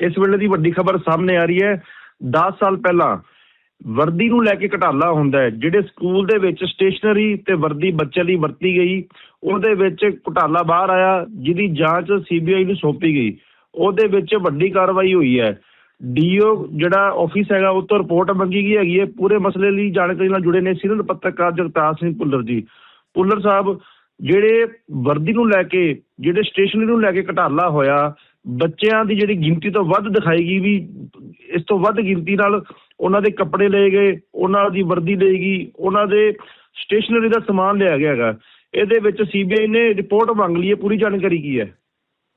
ਇਸ ਵੇਲੇ ਦੀ ਵੱਡੀ ਖਬਰ ਸਾਹਮਣੇ ਆ ਰਹੀ ਹੈ। 10 ਸਾਲ ਪਹਿਲਾਂ ਵਰਦੀ ਨੂੰ ਲੈ ਕੇ ਘਟਾਲਾ ਹੁੰਦਾ ਹੈ, ਜਿਹੜੇ ਸਕੂਲ ਦੇ ਵਿੱਚ ਸਟੇਸ਼ਨਰੀ ਤੇ ਵਰਦੀ ਬੱਚੇ ਲਈ ਵਰਤੀ ਗਈ, ਉਹਦੇ ਵਿੱਚ ਘੁਟਾਲਾ ਬਾਹਰ ਆਇਆ, ਜਿਹਦੀ ਜਾਂਚ ਸੀਬੀਆਈ ਨੂੰ ਸੌਂਪੀ ਗਈ। ਉਹਦੇ ਵਿੱਚ ਵੱਡੀ ਕਾਰਵਾਈ ਹੋਈ ਹੈ। ਡੀਓ ਜਿਹੜਾ ਆਫਿਸ ਹੈਗਾ, ਉਹ ਤੋਂ ਰਿਪੋਰਟ ਮੰਗੀ ਗਈ ਹੈਗੀ ਹੈ। ਪੂਰੇ ਮਸਲੇ ਲਈ ਜਾਣਕਾਰੀ ਨਾਲ ਜੁੜੇ ਨੇ ਸੀਨੀਅਰ ਪੱਤਰਕਾਰ ਜਗਤਾਰ ਸਿੰਘ ਭੁੱਲਰ ਜੀ। ਭੁੱਲਰ ਸਾਹਿਬ, ਜਿਹੜੇ ਵਰਦੀ ਨੂੰ ਲੈ ਕੇ, ਜਿਹੜੇ ਸਟੇਸ਼ਨਰੀ ਨੂੰ ਲੈ ਕੇ ਘਟਾਲਾ ਹੋਇਆ ਬੱਚਿਆਂ ਦੀ ਜਿਹੜੀ ਗਿਣਤੀ ਤੋਂ ਵੱਧ ਦਿਖਾਈ ਵੀ ਇਸ ਤੋਂ ਵੱਧ ਗਿਣਤੀ ਨਾਲ ਉਹਨਾਂ ਦੇ ਕੱਪੜੇ ਲਏ ਗਏ, ਉਹਨਾਂ ਦੀ ਵਰਦੀ ਲਈ ਗਈ, ਉਹਨਾਂ ਦੇ ਸਟੇਸ਼ਨਰੀ ਦਾ ਸਮਾਨ ਲਿਆ ਗਿਆ ਹੈਗਾ। ਇਹਦੇ ਵਿੱਚ ਸੀਬੀਆਈ ਨੇ ਰਿਪੋਰਟ ਮੰਗ ਲਈ ਹੈ, ਪੂਰੀ ਜਾਣਕਾਰੀ ਕੀ ਹੈ?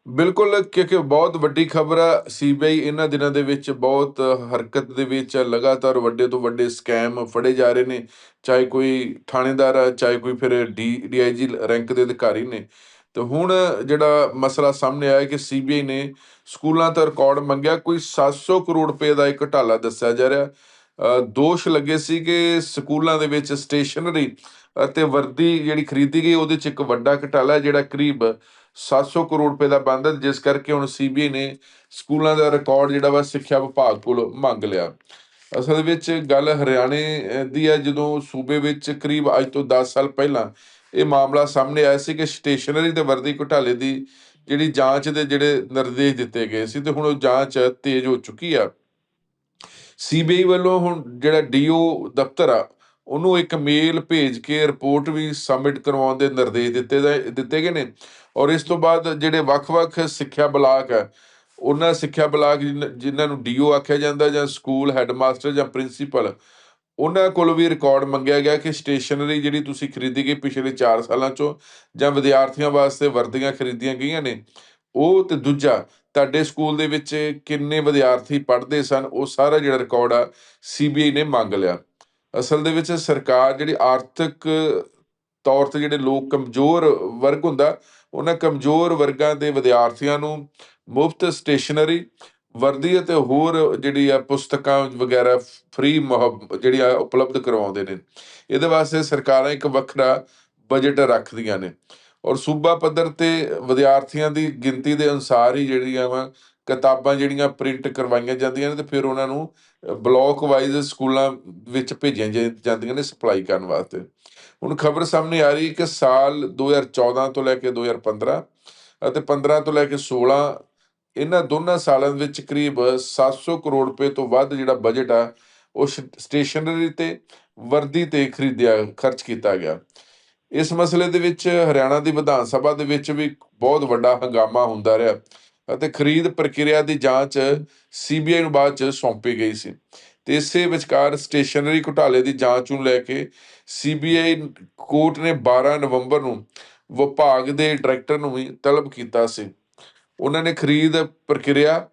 ਬਿਲਕੁਲ, ਕਿਉਂਕਿ ਬਹੁਤ ਵੱਡੀ ਖਬਰ ਆ ਸੀਬੀਆਈ ਇਹਨਾਂ ਦਿਨਾਂ ਦੇ ਵਿੱਚ ਬਹੁਤ ਹਰਕਤ ਦੇ ਵਿੱਚ ਲਗਾਤਾਰ ਵੱਡੇ ਤੋਂ ਵੱਡੇ ਸਕੈਮ ਫੜੇ ਜਾ ਰਹੇ ਨੇ, ਚਾਹੇ ਕੋਈ ਥਾਣੇਦਾਰ ਆ, ਚਾਹੇ ਕੋਈ ਫਿਰ ਡੀਆਈਜੀ ਰੈਂਕ ਦੇ ਅਧਿਕਾਰੀ ਨੇ। ਤੇ ਹੁਣ ਜਿਹੜਾ ਮਸਲਾ ਸਾਹਮਣੇ ਆਇਆ ਕਿ ਸੀਬੀਆਈ ਨੇ ਸਕੂਲਾਂ ਤੋਂ ਰਿਕਾਰਡ ਮੰਗਿਆ ਕੋਈ 700 ਕਰੋੜ ਰੁਪਏ ਦਾ ਇੱਕ ਘਟਾਲਾ ਦੱਸਿਆ ਜਾ ਰਿਹਾ। ਅ, ਦੋਸ਼ ਲੱਗੇ ਸੀ ਕਿ ਸਕੂਲਾਂ ਦੇ ਵਿੱਚ ਸਟੇਸ਼ਨਰੀ ਅਤੇ ਵਰਦੀ ਜਿਹੜੀ ਖਰੀਦੀ ਗਈ ਉਹਦੇ ਚ ਇੱਕ ਵੱਡਾ ਘਟਾਲਾ ਜਿਹੜਾ ਕਰੀਬ 700 ਕਰੋੜ ਰੁਪਏ ਦਾ ਬਣਦਾ ਜਿਸ ਕਰਕੇ ਹੁਣ ਸੀਬੀਆਈ ਨੇ ਸਕੂਲਾਂ ਦਾ ਰਿਕਾਰਡ ਜਿਹੜਾ ਵਾ ਸਿੱਖਿਆ ਵਿਭਾਗ ਕੋਲ ਮੰਗ ਲਿਆ। ਅਸਲ ਵਿੱਚ ਗੱਲ ਹਰਿਆਣੇ ਦੀ ਹੈ, ਜਦੋਂ ਸੂਬੇ ਵਿੱਚ ਕਰੀਬ ਅੱਜ ਤੋਂ 10 ਸਾਲ ਪਹਿਲਾਂ ਇਹ ਮਾਮਲਾ ਸਾਹਮਣੇ ਆਇਆ ਸੀ ਕਿ ਸਟੇਸ਼ਨਰੀ ਤੇ ਵਰਦੀ ਘੁਟਾਲੇ ਦੀ ਜਿਹੜੀ ਜਾਂਚ ਦੇ ਜਿਹੜੇ ਨਿਰਦੇਸ਼ ਦਿੱਤੇ ਗਏ ਸੀ ਤੇ ਹੁਣ ਉਹ ਜਾਂਚ ਤੇਜ਼ ਹੋ ਚੁੱਕੀ ਆ। ਸੀਬੀਆਈ ਵੱਲੋਂ ਹੁਣ ਜਿਹੜਾ ਡੀਓ ਦਫ਼ਤਰ ਆ, ਉਹਨੂੰ ਇੱਕ ਮੇਲ ਭੇਜ ਕੇ ਰਿਪੋਰਟ ਵੀ ਸਬਮਿਟ ਕਰਵਾਉਣ ਦੇ ਨਿਰਦੇਸ਼ ਦਿੱਤੇ ਗਏ- ਦਿੱਤੇ ਗਏ ਨੇ। ਔਰ ਇਸ ਤੋਂ ਬਾਅਦ ਜਿਹੜੇ ਵੱਖ-ਵੱਖ ਸਿੱਖਿਆ ਬਲਾਕ ਹੈ ਉਹਨਾਂ ਸਿੱਖਿਆ ਬਲਾਕ ਜਿਨ੍ਹਾਂ- ਜਿਨ੍ਹਾਂ ਨੂੰ ਡੀਓ ਆਖਿਆ ਜਾਂਦਾ ਜਾਂ ਸਕੂਲ ਹੈੱਡਮਾਸਟਰ ਜਾਂ ਪ੍ਰਿੰਸੀਪਲ, ਉਹਨਾਂ ਕੋਲ ਵੀ ਰਿਕਾਰਡ ਮੰਗਿਆ ਗਿਆ ਕਿ ਸਟੇਸ਼ਨਰੀ ਜਿਹੜੀ ਤੁਸੀਂ ਖਰੀਦੀ ਗਈ ਪਿਛਲੇ 4 ਸਾਲਾਂ ਚੋਂ ਜਾਂ ਵਿਦਿਆਰਥੀਆਂ ਵਾਸਤੇ ਵਰਦੀਆਂ ਖਰੀਦੀਆਂ ਗਈਆਂ ਨੇ, ਉਹ ਤੇ ਦੂਜਾ, ਤੁਹਾਡੇ ਸਕੂਲ ਦੇ ਵਿੱਚ ਕਿੰਨੇ ਵਿਦਿਆਰਥੀ ਪੜ੍ਹਦੇ ਸਨ, ਉਹ ਸਾਰਾ ਜਿਹੜਾ ਰਿਕਾਰਡ ਆ, ਸੀਬੀਆਈ ਨੇ ਮੰਗ ਲਿਆ। ਅਸਲ ਦੇ ਵਿੱਚ ਸਰਕਾਰ ਜਿਹੜੀ ਆਰਥਿਕ ਤੌਰ ਤੇ ਜਿਹੜੇ ਲੋਕ ਕਮਜ਼ੋਰ ਵਰਗ ਹੁੰਦਾ, ਉਹਨਾਂ ਕਮਜ਼ੋਰ ਵਰਗਾਂ ਦੇ ਵਿਦਿਆਰਥੀਆਂ ਨੂੰ ਮੁਫਤ ਸਟੇਸ਼ਨਰੀ, ਵਰਦੀ ਅਤੇ ਹੋਰ ਜਿਹੜੀ ਆ ਪੁਸਤਕਾਂ ਵਗੈਰਾ ਫ੍ਰੀ ਜਿਹੜੀ ਆ ਉਪਲਬਧ ਕਰਵਾਉਂਦੇ ਨੇ। ਇਹਦੇ ਵਾਸਤੇ ਸਰਕਾਰਾਂ ਇੱਕ ਵੱਖਰਾ ਬਜਟ ਰੱਖਦੀਆਂ ਨੇ। ਔਰ ਸੂਬਾ ਪੱਧਰ ਤੇ ਵਿਦਿਆਰਥੀਆਂ ਦੀ ਗਿਣਤੀ ਦੇ ਅਨੁਸਾਰ ਹੀ ਜਿਹੜੀਆਂ ਵਾ ਕਿਤਾਬਾਂ ਜਿਹੜੀਆਂ ਪ੍ਰਿੰਟ ਕਰਵਾਈਆਂ ਜਾਂਦੀਆਂ ਨੇ ਤੇ ਫਿਰ ਉਹਨਾਂ ਨੂੰ ਬਲਾਕ ਵਾਈਜ਼ ਸਕੂਲਾਂ ਵਿੱਚ ਭੇਜੀਆਂ ਜਾ- ਜਾਂਦੀਆਂ ਨੇ ਸਪਲਾਈ ਕਰਨ ਵਾਸਤੇ। ਹੁਣ ਖਬਰ ਸਾਹਮਣੇ ਆ ਰਹੀ ਹੈ ਕਿ ਸਾਲ 2014 ਤੋਂ ਲੈ ਕੇ 2015 ਅਤੇ 15 ਤੋਂ ਲੈ ਕੇ 16 ਇਹਨਾਂ ਦੋਨਾਂ ਸਾਲਾਂ ਵਿੱਚ ਕਰੀਬ 700 ਕਰੋੜ ਰੁਪਏ ਤੋਂ ਵੱਧ ਜਿਹੜਾ ਬਜਟ ਆ, ਉਹ ਸਟੇਸ਼ਨਰੀ ਤੇ ਵਰਦੀ ਤੇ ਖਰੀਦਿਆ, ਖਰਚ ਕੀਤਾ ਗਿਆ। ਇਸ ਮਸਲੇ ਦੇ ਵਿੱਚ ਹਰਿਆਣਾ ਦੀ ਵਿਧਾਨ ਸਭਾ ਦੇ ਵਿੱਚ ਵੀ ਬਹੁਤ ਵੱਡਾ ਹੰਗਾਮਾ ਹੁੰਦਾ ਰਿਹਾ ਅਤੇ ਖਰੀਦ ਪ੍ਰਕਿਰਿਆ ਦੀ ਜਾਂਚ ਸੀਬੀਆਈ ਨੂੰ ਬਾਅਦ ਚ ਸੌਂਪੀ ਗਈ ਸੀ। ਤੇ ਇਸੇ ਵਿਚਕਾਰ ਸਟੇਸ਼ਨਰੀ ਘੁਟਾਲੇ ਦੀ ਜਾਂਚ ਨੂੰ ਲੈ ਕੇ ਸੀਬੀਆਈ ਕੋਰਟ ਨੇ 12 ਨਵੰਬਰ ਨੂੰ ਵਿਭਾਗ ਦੇ ਡਾਇਰੈਕਟਰ ਨੂੰ ਵੀ ਤਲਬ ਕੀਤਾ ਸੀ। ਉਹਨਾਂ ਨੇ ਖਰੀਦ ਪ੍ਰਕਿਰਿਆ,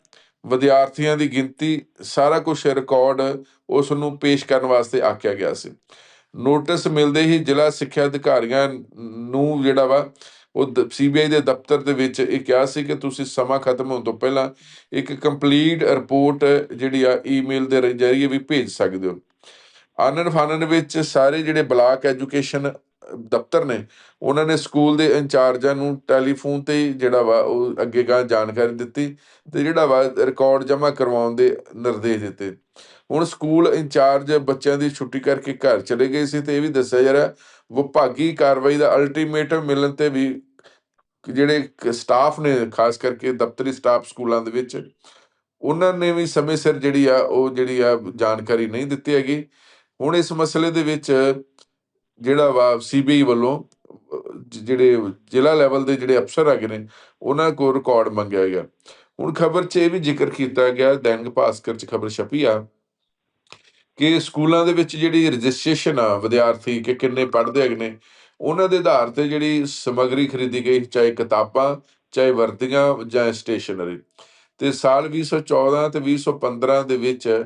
ਵਿਦਿਆਰਥੀਆਂ ਦੀ ਗਿਣਤੀ, ਸਾਰਾ ਕੁਝ ਰਿਕਾਰਡ ਉਸ ਨੂੰ ਪੇਸ਼ ਕਰਨ ਵਾਸਤੇ ਆਖਿਆ ਗਿਆ ਸੀ। ਨੋਟਿਸ ਮਿਲਦੇ ਹੀ ਜ਼ਿਲ੍ਹਾ ਸਿੱਖਿਆ ਅਧਿਕਾਰੀਆਂ ਨੂੰ ਜਿਹੜਾ ਵਾ, ਉਹ ਸੀਬੀਆਈ ਦੇ ਦਫ਼ਤਰ ਦੇ ਵਿੱਚ ਇਹ ਕਿਹਾ ਸੀ ਕਿ ਤੁਸੀਂ ਸਮਾਂ ਖਤਮ ਹੋਣ ਤੋਂ ਪਹਿਲਾਂ ਇੱਕ ਕੰਪਲੀਟ ਰਿਪੋਰਟ ਜਿਹੜੀ ਆ ਈਮੇਲ ਦੇ ਜ਼ਰੀਏ ਵੀ ਭੇਜ ਸਕਦੇ ਹੋ। ਆਨੰਦ ਫਾਨਨ ਵਿੱਚ ਸਾਰੇ ਜਿਹੜੇ ਬਲਾਕ ਐਜੂਕੇਸ਼ਨ ਦਫ਼ਤਰ ਨੇ, ਉਹਨਾਂ ਨੇ ਸਕੂਲ ਦੇ ਇੰਚਾਰਜਾਂ ਨੂੰ ਟੈਲੀਫੋਨ ਤੇ ਜਿਹੜਾ ਵਾ ਉਹ ਅੱਗੇ ਗਾਂ ਜਾਣਕਾਰੀ ਦਿੱਤੀ ਤੇ ਜਿਹੜਾ ਵਾ ਰਿਕਾਰਡ ਜਮ੍ਹਾਂ ਕਰਵਾਉਣ ਦੇ ਨਿਰਦੇਸ਼ ਦਿੱਤੇ। ਹੁਣ ਸਕੂਲ ਇੰਚਾਰਜ ਬੱਚਿਆਂ ਦੀ ਛੁੱਟੀ ਕਰਕੇ ਘਰ ਚਲੇ ਗਏ ਸੀ ਤੇ ਇਹ ਵੀ ਦੱਸਿਆ ਜਾ ਰਿਹਾ, ਵਿਭਾਗੀ ਕਾਰਵਾਈ ਦਾ ਅਲਟੀਮੇਟਮ ਮਿਲਣ ਤੇ ਵੀ ਜਿਹੜੇ ਸਟਾਫ ਨੇ, ਖਾਸ ਕਰਕੇ ਦਫ਼ਤਰੀ ਸਟਾਫ ਸਕੂਲਾਂ ਦੇ ਵਿੱਚ, ਉਹਨਾਂ ਨੇ ਵੀ ਸਮੇਂ ਸਿਰ ਜਿਹੜੀ ਆ ਉਹ ਜਿਹੜੀ ਆ ਜਾਣਕਾਰੀ ਨਹੀਂ ਦਿੱਤੀ ਹੈਗੀ। ਹੁਣ ਇਸ ਮਸਲੇ ਦੇ ਵਿੱਚ ਜਿਹੜਾ ਵਾ ਸੀਬੀਆਈ ਵੱਲੋਂ ਜਿਹੜੇ ਜ਼ਿਲ੍ਹਾ ਲੈਵਲ ਦੇ ਜਿਹੜੇ ਅਫਸਰ ਹੈਗੇ ਨੇ, ਉਹਨਾਂ ਕੋਲ ਰਿਕਾਰਡ ਮੰਗਿਆ ਗਿਆ। ਹੁਣ ਖਬਰ 'ਚ ਇਹ ਵੀ ਜ਼ਿਕਰ ਕੀਤਾ ਗਿਆ, ਦੈਨਿਕ ਭਾਸਕਰ 'ਚ ਖਬਰ ਛਪੀ ਆ, ਕਿ ਸਕੂਲਾਂ ਦੇ ਵਿੱਚ ਜਿਹੜੀ ਰਜਿਸਟ੍ਰੇਸ਼ਨ ਆ ਵਿਦਿਆਰਥੀ ਕਿ ਕਿੰਨੇ ਪੜ੍ਹਦੇ ਹੈਗੇ ਨੇ, ਉਹਨਾਂ ਦੇ ਆਧਾਰ ਤੇ ਜਿਹੜੀ ਸਮੱਗਰੀ ਖਰੀਦੀ ਗਈ, ਚਾਹੇ ਕਿਤਾਬਾਂ, ਚਾਹੇ ਵਰਦੀਆਂ ਜਾਂ ਸਟੇਸ਼ਨਰੀ ਤੇ ਸਾਲ 2014 ਤੇ 2015 ਦੇ ਵਿੱਚ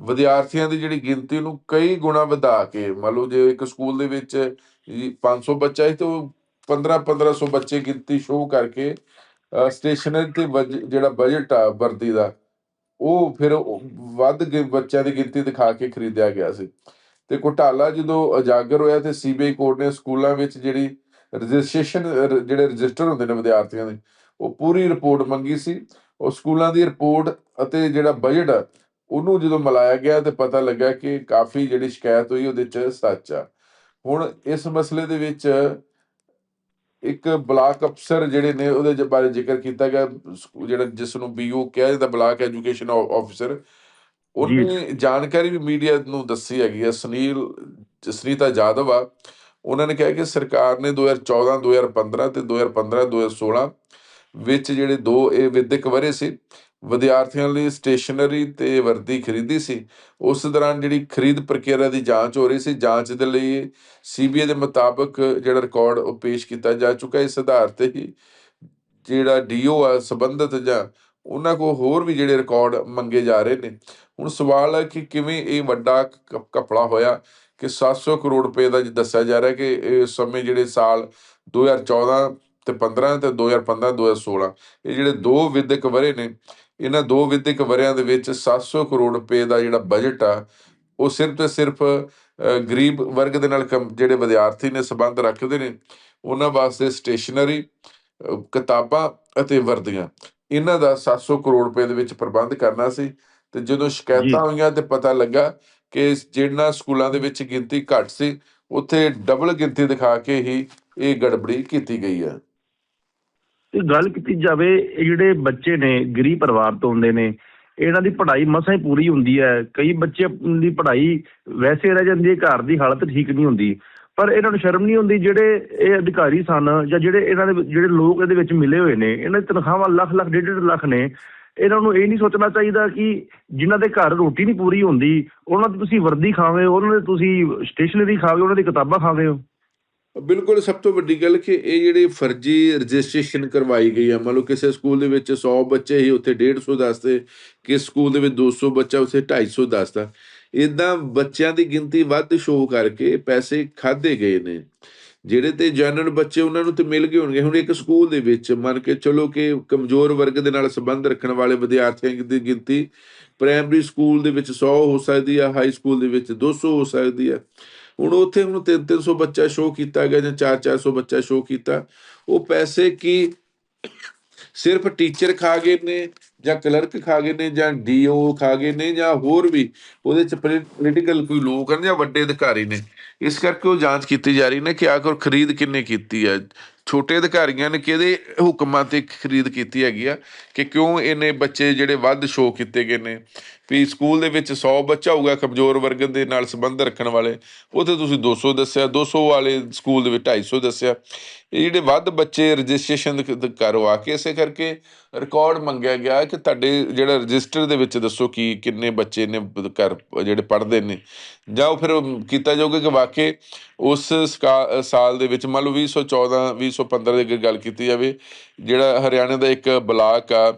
ਵਿਦਿਆਰਥੀਆਂ ਦੀ ਜਿਹੜੀ ਗਿਣਤੀ ਨੂੰ ਕਈ ਗੁਣਾ ਵਧਾ ਕੇ, ਮੰਨ ਲਓ ਜੇ ਇੱਕ ਸਕੂਲ ਦੇ ਵਿੱਚ ਜੀ 500 ਬੱਚਾ ਹੈ ਤਾਂ 15 1500 ਬੱਚੇ ਗਿਣਤੀ ਸ਼ੋਅ ਕਰਕੇ ਸਟੇਸ਼ਨਰੀ ਤੇ ਜਿਹੜਾ ਬਜਟ ਆ ਵਰਦੀ ਦਾ, ਉਹ ਫਿਰ ਵੱਧ ਗਿ- ਬੱਚਿਆਂ ਦੀ ਗਿਣਤੀ ਦਿਖਾ ਕੇ ਖਰੀਦਿਆ ਗਿਆ ਸੀ। ਤੇ ਘੁਟਾਲਾ ਜਦੋਂ ਉਜਾਗਰ ਹੋਇਆ ਤੇ ਸੀਬੀਆਈ ਕੋਰਟ ਨੇ ਸਕੂਲਾਂ ਵਿੱਚ ਜਿਹੜੀ ਰਜਿਸਟ੍ਰੇਸ਼ਨ ਜਿਹੜੇ ਰਜਿਸਟਰ ਹੁੰਦੇ ਨੇ ਵਿਦਿਆਰਥੀਆਂ ਦੇ, ਉਹ ਪੂਰੀ ਰਿਪੋਰਟ ਮੰਗੀ ਸੀ। ਉਹ ਸਕੂਲਾਂ ਦੀ ਰਿਪੋਰਟ ਅਤੇ ਜਿਹੜਾ ਬਜਟ ਆ ਉਹਨੂੰ ਜਦੋਂ ਮਿਲਾਇਆ ਗਿਆ ਤੇ ਪਤਾ ਲੱਗਾ ਕਿ ਕਾਫੀ ਜਿਹੜੀ ਸ਼ਿਕਾਇਤ ਹੋਈ ਉਹਦੇ ਚ ਸੱਚ ਆ। ਹੁਣ ਇਸ ਮਸਲੇ ਦੇ ਵਿੱਚ ਇੱਕ ਬਲਾਕ ਅਫਸਰ ਜਿਹੜੇ ਨੇ ਉਹਦੇ ਬਾਰੇ ਜ਼ਿਕਰ ਕੀਤਾ ਗਿਆ ਜਿਹੜਾ ਜਿਸ ਨੂੰ ਬੀਓ ਕਿਹਾ ਜਾਂਦਾ ਬਲਾਕ ਐਜੂਕੇਸ਼ਨ ਆਫਿਸਰ ਉਹਨੇ ਜਾਣਕਾਰੀ ਵੀ ਮੀਡੀਆ ਨੂੰ ਦੱਸੀ ਹੈਗੀ ਆ ਸੁਨੀਲ ਜਸਨੀਤਾ ਜਾਦਵ ਆ। ਉਹਨਾਂ ਨੇ ਕਿਹਾ ਕਿ ਸਰਕਾਰ ਨੇ 2014 2015 ਤੇ 2015 2016 ਵਿੱਚ ਜਿਹੜੇ ਦੋ ਇਹ ਵਿਦਿਅਕ ਵਰੇ ਸੀ ਵਿਦਿਆਰਥੀਆਂ ਲਈ ਸਟੇਸ਼ਨਰੀ ਤੇ ਵਰਦੀ ਖਰੀਦੀ ਸੀ। ਉਸ ਦੌਰਾਨ ਜਿਹੜੀ ਖਰੀਦ ਪ੍ਰਕਿਰਿਆ ਦੀ ਜਾਂਚ ਹੋ ਰਹੀ ਸੀ, ਜਾਂਚ ਦੇ ਲਈ ਸੀਬੀਆਈ ਦੇ ਮੁਤਾਬਕ ਜਿਹੜਾ ਰਿਕਾਰਡ ਉਹ ਪੇਸ਼ ਕੀਤਾ ਜਾ ਚੁੱਕਾ ਇਸ ਆਧਾਰ ਤੇ ਹੀ ਜਿਹੜਾ ਡੀਓ ਆ, ਸੰਬੰਧਿਤ ਜਾਂ ਉਹਨਾਂ ਕੋ ਹੋਰ ਵੀ ਜਿਹੜੇ ਰਿਕਾਰਡ ਮੰਗੇ ਜਾ ਰਹੇ ਨੇ। ਹੁਣ ਸਵਾਲ ਹੈ ਕਿ ਕਿਵੇਂ ਇਹ ਵੱਡਾ ਕ- ਘਪਲਾ ਹੋਇਆ ਕਿ 700 ਕਰੋੜ ਰੁਪਏ ਦਾ ਦੱਸਿਆ ਜਾ ਰਿਹਾ ਕਿ ਇਸ ਸਮੇਂ ਜਿਹੜੇ ਸਾਲ 2014 ਤੇ 15 ਤੇ 2015 2016 ਇਹ ਜਿਹੜੇ ਦੋ ਵਿਦਿਅਕ ਵਰੇ ਨੇ ਇਹਨਾਂ ਦੋ ਵਿਦਿਅਕ ਵਰਿਆਂ ਦੇ ਵਿੱਚ 700 ਕਰੋੜ ਰੁਪਏ ਦਾ ਜਿਹੜਾ ਬਜਟ ਆ ਉਹ ਸਿਰਫ ਤੇ ਸਿਰਫ ਗਰੀਬ ਵਰਗ ਦੇ ਨਾਲ ਜਿਹੜੇ ਵਿਦਿਆਰਥੀ ਨੇ ਸੰਬੰਧ ਰੱਖਦੇ ਨੇ ਉਹਨਾਂ ਵਾਸਤੇ ਸਟੇਸ਼ਨਰੀ ਕਿਤਾਬਾਂ ਅਤੇ ਵਰਦੀਆਂ। ਇਹਨਾਂ ਦਾ 700 ਕਰੋੜ ਰੁਪਏ ਦੇ ਵਿੱਚ ਪ੍ਰਬੰਧ ਕਰਨਾ ਸੀ ਤੇ ਜਦੋਂ ਸ਼ਿਕਾਇਤਾਂ ਹੋਈਆਂ ਤੇ ਪਤਾ ਲੱਗਾ ਕਿ ਜਿਹੜਾ ਸਕੂਲਾਂ ਦੇ ਵਿੱਚ ਗਿਣਤੀ ਘੱਟ ਸੀ ਉੱਥੇ ਡਬਲ ਗਿਣਤੀ ਦਿਖਾ ਕੇ ਹੀ ਇਹ ਗੜਬੜੀ ਕੀਤੀ ਗਈ ਹੈ ਤੇ ਗੱਲ ਕੀਤੀ ਜਾਵੇ, ਇਹ ਜਿਹੜੇ ਬੱਚੇ ਨੇ, ਗਰੀਬ ਪਰਿਵਾਰ ਤੋਂ ਹੁੰਦੇ ਨੇ, ਇਹਨਾਂ ਦੀ ਪੜ੍ਹਾਈ ਮਸਾਂ ਹੀ ਪੂਰੀ ਹੁੰਦੀ ਹੈ। ਕਈ ਬੱਚੇ ਦੀ ਪੜ੍ਹਾਈ ਵੈਸੇ ਰਹਿ ਜਾਂਦੀ ਹੈ, ਘਰ ਦੀ ਹਾਲਤ ਠੀਕ ਨਹੀਂ ਹੁੰਦੀ। ਪਰ ਇਹਨਾਂ ਨੂੰ ਸ਼ਰਮ ਨਹੀਂ ਹੁੰਦੀ ਜਿਹੜੇ ਇਹ ਅਧਿਕਾਰੀ ਸਨ ਜਾਂ ਜਿਹੜੇ ਇਹਨਾਂ ਦੇ ਜਿਹੜੇ ਲੋਕ ਇਹਦੇ ਵਿੱਚ ਮਿਲੇ ਹੋਏ ਨੇ। ਇਹਨਾਂ ਦੀ ਤਨਖਾਹਾਂ ਲੱਖ ਲੱਖ, ਡੇਢ ਡੇਢ ਲੱਖ ਨੇ। ਇਹਨਾਂ ਨੂੰ ਇਹ ਨਹੀਂ ਸੋਚਣਾ ਚਾਹੀਦਾ ਕਿ ਜਿਨ੍ਹਾਂ ਦੇ ਘਰ ਰੋਟੀ ਨਹੀਂ ਪੂਰੀ ਹੁੰਦੀ, ਉਹਨਾਂ ਦੀ ਤੁਸੀਂ ਵਰਦੀ ਖਾਵੇ ਉਹਨਾਂ ਦੇ ਤੁਸੀਂ ਸਟੇਸ਼ਨਰੀ ਖਾਵੇ ਉਹਨਾਂ ਦੀ ਕਿਤਾਬਾਂ ਖਾਵੇ ਹੋ। ਬਿਲਕੁਲ ਸਭ ਤੋਂ ਵੱਡੀ ਗੱਲ ਕਿ ਇਹ ਜਿਹੜੇ ਫਰਜ਼ੀ ਰਜਿਸਟ੍ਰੇਸ਼ਨ ਕਰਵਾਈ ਗਈ ਹੈ ਮੰਨ ਲਓ ਕਿਸੇ ਸਕੂਲ ਦੇ ਵਿੱਚ 100 ਬੱਚੇ ਹੀ ਉੱਥੇ 150 ਦੱਸਦੇ ਕਿਸ ਸਕੂਲ ਦੇ ਵਿੱਚ 200 ਬੱਚਾ, ਉੱਥੇ 250 ਦੱਸਦਾ ਇਦਾਂ ਬੱਚਿਆਂ ਦੀ ਗਿਣਤੀ ਵੱਧ ਸ਼ੋਅ ਕਰਕੇ ਪੈਸੇ ਖਾਦੇ ਗਏ ਨੇ। ਜਿਹੜੇ ਤੇ ਜਨਰਲ ਬੱਚੇ ਉਹਨਾਂ ਨੂੰ ਤੇ ਮਿਲ ਗਏ ਹੋਣਗੇ। ਹੁਣ ਇੱਕ ਸਕੂਲ ਦੇ ਵਿੱਚ ਮੰਨ ਕੇ ਚਲੋ ਕਿ ਕਮਜ਼ੋਰ ਵਰਗ ਦੇ ਨਾਲ ਸੰਬੰਧ ਰੱਖਣ ਵਾਲੇ ਵਿਦਿਆਰਥੀਆਂ ਦੀ ਗਿਣਤੀ ਪ੍ਰਾਇਮਰੀ ਸਕੂਲ ਦੇ ਵਿੱਚ 100 ਹੋ ਸਕਦੀ ਆ, ਹਾਈ ਸਕੂਲ ਦੇ ਵਿੱਚ 200 ਹੋ ਸਕਦੀ ਆ। ਹੁਣ ਉੱਥੇ ਹੁਣ 300 ਬੱਚਾ ਸ਼ੋਅ ਕੀਤਾ ਗਿਆ ਜਾਂ 4-400 ਬੱਚਾ ਸ਼ੋਅ ਕੀਤਾ। ਉਹ ਪੈਸੇ ਕੀ ਸਿਰਫ ਟੀਚਰ ਖਾ ਗਏ ਨੇ ਜਾਂ ਕਲਰਕ ਖਾ ਗਏ ਨੇ ਜਾਂ ਡੀਓ ਖਾ ਗਏ ਨੇ ਜਾਂ ਹੋਰ ਵੀ ਉਹਦੇ ਚ ਪੋਲੀਟੀਕਲ ਕੋਈ ਲੋਕ ਹਨ ਜਾਂ ਵੱਡੇ ਅਧਿਕਾਰੀ ਨੇ। ਇਸ ਕਰਕੇ ਉਹ ਜਾਂਚ ਕੀਤੀ ਜਾ ਰਹੀ ਨੇ ਕਿ ਆਖਰ ਖਰੀਦ ਕਿੰਨੇ ਕੀਤੀ ਹੈ ਛੋਟੇ ਅਧਿਕਾਰੀਆਂ ਨੇ ਕਿਹਦੇ ਹੁਕਮਾਂ ਤੇ ਖਰੀਦ ਕੀਤੀ ਹੈਗੀ ਆ ਕਿ ਕਿਉਂ ਇਹਨੇ ਬੱਚੇ ਜਿਹੜੇ ਵੱਧ ਸ਼ੋਅ ਕੀਤੇ ਗਏ ਨੇ? ਵੀ ਸਕੂਲ ਦੇ ਵਿੱਚ 100 ਬੱਚਾ ਹੋਊਗਾ ਕਮਜ਼ੋਰ ਵਰਗ ਦੇ ਨਾਲ ਸੰਬੰਧ ਰੱਖਣ ਵਾਲੇ, ਉੱਥੇ ਤੁਸੀਂ 200 ਦੱਸਿਆ 200 ਵਾਲੇ ਸਕੂਲ ਦੇ ਵਿੱਚ 250 ਦੱਸਿਆ। ਇਹ ਜਿਹੜੇ ਵੱਧ ਬੱਚੇ ਰਜਿਸਟ੍ਰੇਸ਼ਨ ਕਰਵਾ ਕੇ ਇਸੇ ਕਰਕੇ ਰਿਕਾਰਡ ਮੰਗਿਆ ਗਿਆ ਕਿ ਤੁਹਾਡੇ ਜਿਹੜਾ ਰਜਿਸਟਰ ਦੇ ਵਿੱਚ ਦੱਸੋ ਕਿ ਕਿੰਨੇ ਬੱਚੇ ਨੇ ਘਰ ਜਿਹੜੇ ਪੜ੍ਹਦੇ ਨੇ। ਜਾਂ ਉਹ ਫਿਰ ਕੀਤਾ ਜਾਊਗਾ ਕਿ ਵਾਕਈ ਉਸ ਸਕਾ- ਸਾਲ ਦੇ ਵਿੱਚ ਮੰਨ ਲਓ 2014 2015 ਦੀ ਅਗਰ ਗੱਲ ਕੀਤੀ ਜਾਵੇ ਜਿਹੜਾ ਹਰਿਆਣਾ ਦਾ ਇੱਕ ਬਲਾਕ ਆ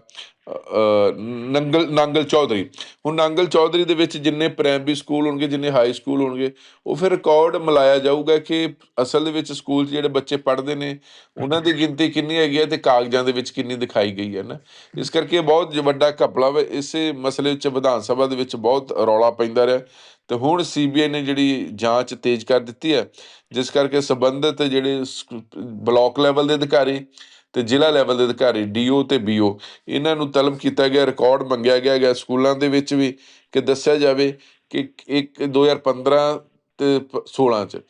ਨੰਗਲ ਨੰਗਲ ਚੌਧਰੀ। ਹੁਣ ਨੰਗਲ ਚੌਧਰੀ ਦੇ ਵਿੱਚ ਜਿੰਨੇ ਪ੍ਰਾਇਮਰੀ ਸਕੂਲ ਹੋਣਗੇ, ਜਿੰਨੇ ਹਾਈ ਸਕੂਲ ਹੋਣਗੇ, ਉਹ ਫਿਰ ਰਿਕਾਰਡ ਮਿਲਾਇਆ ਜਾਊਗਾ ਕਿ ਅਸਲ ਦੇ ਵਿੱਚ ਸਕੂਲ 'ਚ ਜਿਹੜੇ ਬੱਚੇ ਪੜ੍ਹਦੇ ਨੇ, ਉਹਨਾਂ ਦੀ ਗਿਣਤੀ ਕਿੰਨੀ ਹੈਗੀ ਹੈ ਤੇ ਕਾਗਜ਼ਾਂ ਦੇ ਵਿੱਚ ਕਿੰਨੀ ਦਿਖਾਈ ਗਈ ਹੈ ਨਾ। ਇਸ ਕਰਕੇ ਬਹੁਤ ਵੱਡਾ ਘਪਲਾ ਵਾ, ਇਸੇ ਮਸਲੇ ਵਿੱਚ ਵਿਧਾਨ ਸਭਾ ਦੇ ਵਿੱਚ ਬਹੁਤ ਰੌਲਾ ਪੈਂਦਾ ਰਿਹਾ। ਤੇ ਹੁਣ ਸੀਬੀਆਈ ਨੇ ਜਿਹੜੀ ਜਾਂਚ ਤੇਜ਼ ਕਰ ਦਿੱਤੀ ਹੈ, ਜਿਸ ਕਰਕੇ ਸੰਬੰਧਿਤ ਜਿਹੜੇ ਸਕ- ਬਲਾਕ ਲੈਵਲ ਦੇ ਅਧਿਕਾਰੀ ਤੇ ਜ਼ਿਲ੍ਹਾ ਲੈਵਲ ਦੇ ਅਧਿਕਾਰੀ ਡੀਓ ਤੇ ਬੀਓ ਇਹਨਾਂ ਨੂੰ ਤਲਬ ਕੀਤਾ ਗਿਆ, ਰਿਕਾਰਡ ਮੰਗਿਆ ਗਿਆ ਗਿਆ ਸਕੂਲਾਂ ਦੇ ਵਿੱਚ ਵੀ ਕਿ ਦੱਸਿਆ ਜਾਵੇ ਕਿ ਇੱਕ 2015 ਤੇ 16 ਚ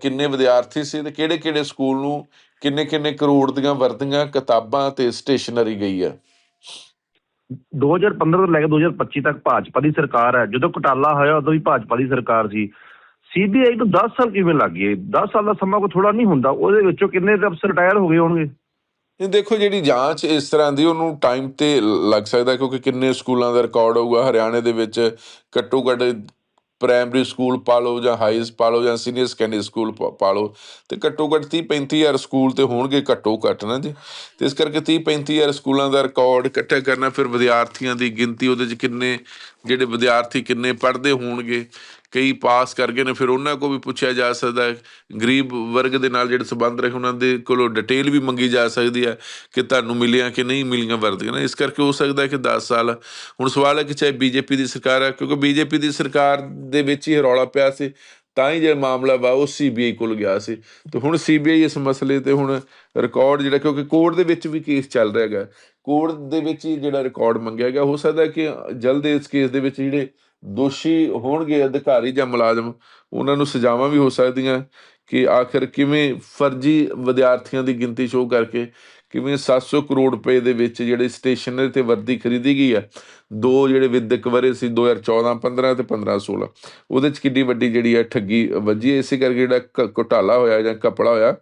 ਕਿੰਨੇ ਵਿਦਿਆਰਥੀ ਸੀ ਤੇ ਕਿਹੜੇ ਕਿਹੜੇ ਸਕੂਲ ਨੂੰ ਕਿੰਨੇ ਕਿੰਨੇ ਕਰੋੜ ਦੀਆਂ ਵਰਦੀਆਂ, ਕਿਤਾਬਾਂ ਤੇ ਸਟੇਸ਼ਨਰੀ ਗਈ ਆ? 2015 ਤੋਂ ਲੈ ਕੇ 2025 ਤੱਕ ਭਾਜਪਾ ਦੀ ਸਰਕਾਰ ਹੈ। ਜਦੋਂ ਘੁਟਾਲਾ ਹੋਇਆ, ਉਦੋਂ ਵੀ ਭਾਜਪਾ ਦੀ ਸਰਕਾਰ ਸੀ। ਸੀਬੀਆਈ ਨੂੰ 10 ਸਾਲ ਕਿਵੇਂ ਲੱਗ ਗਏ? 10 ਸਾਲ ਦਾ ਸਮਾਂ ਕੋਈ ਥੋੜਾ ਨਹੀਂ ਹੁੰਦਾ। ਉਹਦੇ ਵਿੱਚੋਂ ਕਿੰਨੇ ਅਫਸਰ ਰਿਟਾਇਰ ਹੋ ਗਏ ਹੋਣਗੇ? ਇਹ ਦੇਖੋ ਜਿਹੜੀ ਜਾਂਚ ਇਸ ਤਰ੍ਹਾਂ ਦੀ ਉਹਨੂੰ ਟਾਈਮ ਤੇ ਲੱਗ ਸਕਦਾ ਕਿਉਂਕਿ ਕਿੰਨੇ ਸਕੂਲਾਂ ਦਾ ਰਿਕਾਰਡ ਹੋਊਗਾ। ਹਰਿਆਣੇ ਦੇ ਵਿੱਚ ਘੱਟੋ ਘੱਟ ਪ੍ਰਾਇਮਰੀ ਸਕੂਲ ਪਾ ਲਓ ਜਾਂ ਹਾਈ ਪਾ ਲਓ ਜਾਂ ਸੀਨੀਅਰ ਸੈਕੰਡਰੀ ਸਕੂਲ ਪਾ- ਪਾ ਲਓ ਤੇ ਘੱਟੋ ਘੱਟ 30 35000 ਸਕੂਲ ਤੇ ਹੋਣਗੇ ਘੱਟੋ ਘੱਟ ਨਾ ਜੀ। ਤੇ ਇਸ ਕਰਕੇ 30 35000 ਸਕੂਲਾਂ ਦਾ ਰਿਕਾਰਡ ਇਕੱਠਾ ਕਰਨਾ ਫਿਰ ਵਿਦਿਆਰਥੀਆਂ ਦੀ ਗਿਣਤੀ ਉਹਦੇ 'ਚ ਕਿੰਨੇ, ਜਿਹੜੇ ਵਿਦਿਆਰਥੀ ਕਿੰਨੇ ਪੜ੍ਹਦੇ ਹੋਣਗੇ। ਕਈ ਪਾਸ ਕਰ ਗਏ ਨੇ, ਫਿਰ ਉਹਨਾਂ ਕੋ ਵੀ ਪੁੱਛਿਆ ਜਾ ਸਕਦਾ ਹੈ। ਗਰੀਬ ਵਰਗ ਦੇ ਨਾਲ ਜਿਹੜੇ ਸੰਬੰਧ ਰਹੇ, ਉਹਨਾਂ ਦੇ ਕੋਲੋਂ ਡਿਟੇਲ ਵੀ ਮੰਗੀ ਜਾ ਸਕਦੀ ਹੈ ਕਿ ਤੁਹਾਨੂੰ ਮਿਲਿਆ ਕਿ ਨਹੀਂ ਮਿਲੀਆਂ ਵਰਦੀਆਂ। ਨੇ, ਇਸ ਕਰਕੇ ਹੋ ਸਕਦਾ ਕਿ 10 ਸਾਲ ਹੁਣ ਸਵਾਲ ਹੈ ਕਿ ਚਾਹੇ ਬੀਜੇਪੀ ਦੀ ਸਰਕਾਰ ਹੈ, ਕਿਉਂਕਿ ਬੀਜੇਪੀ ਦੀ ਸਰਕਾਰ ਦੇ ਵਿੱਚ ਹੀ ਰੌਲਾ ਪਿਆ ਸੀ, ਤਾਂ ਹੀ ਜਿਹੜਾ ਮਾਮਲਾ ਵਾ, ਉਹ ਸੀਬੀਆਈ ਕੋਲ ਗਿਆ ਸੀ। ਤੇ ਹੁਣ ਸੀਬੀਆਈ ਇਸ ਮਸਲੇ ਤੇ ਹੁਣ ਰਿਕਾਰਡ ਜਿਹੜਾ, ਕਿਉਂਕਿ ਕੋਰਟ ਦੇ ਵਿੱਚ ਵੀ ਕੇਸ ਚੱਲ ਰਿਹਾ ਹੈਗਾ। ਕੋਰਟ ਦੇ ਵਿੱਚ ਹੀ ਜਿਹੜਾ ਰਿਕਾਰਡ ਮੰਗਿਆ ਗਿਆ, ਹੋ ਸਕਦਾ ਕਿ ਜਲਦ ਇਸ ਕੇਸ ਦੇ ਵਿੱਚ ਜਿਹੜੇ ਦੋਸ਼ੀ ਹੋਣਗੇ, ਅਧਿਕਾਰੀ ਜਾਂ ਮੁਲਾਜ਼ਮ, ਉਹਨਾਂ ਨੂੰ ਸਜ਼ਾਵਾਂ ਵੀ ਹੋ ਸਕਦੀਆਂ ਕਿ ਆਖਿਰ ਕਿਵੇਂ ਫਰਜ਼ੀ ਵਿਦਿਆਰਥੀਆਂ ਦੀ ਗਿਣਤੀ ਸ਼ੋਅ ਕਰਕੇ ਕਿਵੇਂ 700 ਕਰੋੜ ਰੁਪਏ ਦੇ ਵਿੱਚ ਜਿਹੜੇ ਸਟੇਸ਼ਨਰੀ ਤੇ ਵਰਦੀ ਖਰੀਦੀ ਗਈ ਹੈ ਦੋ ਜਿਹੜੇ ਵਿਦਿਅਕ ਵਰੇ ਸੀ 2014 15 ਤੇ 15 16 ਉਹਦੇ ਚ ਕਿੰਨੀ ਵੱਡੀ ਜਿਹੜੀ ਹੈ ਠੱਗੀ ਵੱਜੀ ਹੈ। ਇਸੇ ਕਰਕੇ ਜਿਹੜਾ ਕ- ਘੁਟਾਲਾ ਹੋਇਆ ਜਾਂ ਕਪੜਾ ਹੋਇਆ,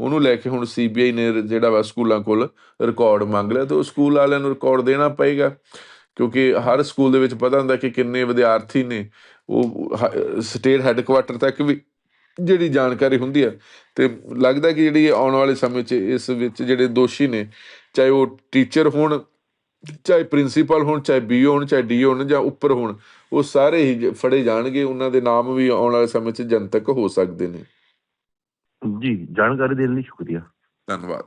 ਉਹਨੂੰ ਲੈ ਕੇ ਹੁਣ ਸੀਬੀਆਈ ਨੇ ਜਿਹੜਾ ਵਾ ਸਕੂਲਾਂ ਕੋਲ ਰਿਕਾਰਡ ਮੰਗ ਲਿਆ ਤੇ ਉਹ ਸਕੂਲ ਵਾਲਿਆਂ ਨੂੰ ਰਿਕਾਰਡ ਦੇਣਾ ਪਏਗਾ ਕਿਉਂਕਿ ਹਰ ਸਕੂਲ ਦੇ ਵਿੱਚ ਪਤਾ ਹੁੰਦਾ ਕਿ ਕਿੰਨੇ ਵਿਦਿਆਰਥੀ ਨੇ ਉਹ ਸਟੇਟ ਹੈੱਡਕੁਆਟਰ ਤੱਕ ਵੀ ਜਿਹੜੀ ਜਾਣਕਾਰੀ ਹੁੰਦੀ ਹੈ ਤੇ ਲੱਗਦਾ ਕਿ ਜਿਹੜੀ ਆਉਣ ਵਾਲੇ ਸਮੇਂ 'ਚ ਇਸ ਵਿੱਚ ਜਿਹੜੇ ਦੋਸ਼ੀ ਨੇ ਚਾਹੇ ਉਹ ਟੀਚਰ ਹੋਣ ਚਾਹੇ ਪ੍ਰਿੰਸੀਪਲ ਹੋਣ ਚਾਹੇ ਬੀਓ ਹੋਣ ਚਾਹੇ ਡੀਓ ਹੋਣ ਜਾਂ ਉੱਪਰ ਹੋਣ ਉਹ ਸਾਰੇ ਹੀ ਫੜੇ ਜਾਣਗੇ। ਉਹਨਾਂ ਦੇ ਨਾਮ ਵੀ ਆਉਣ ਵਾਲੇ ਸਮੇਂ 'ਚ ਜਨਤਕ ਹੋ ਸਕਦੇ ਨੇ। ਜੀ ਜਾਣਕਾਰੀ ਦੇਣ ਲਈ ਸ਼ੁਕਰੀਆ। ਧੰਨਵਾਦ।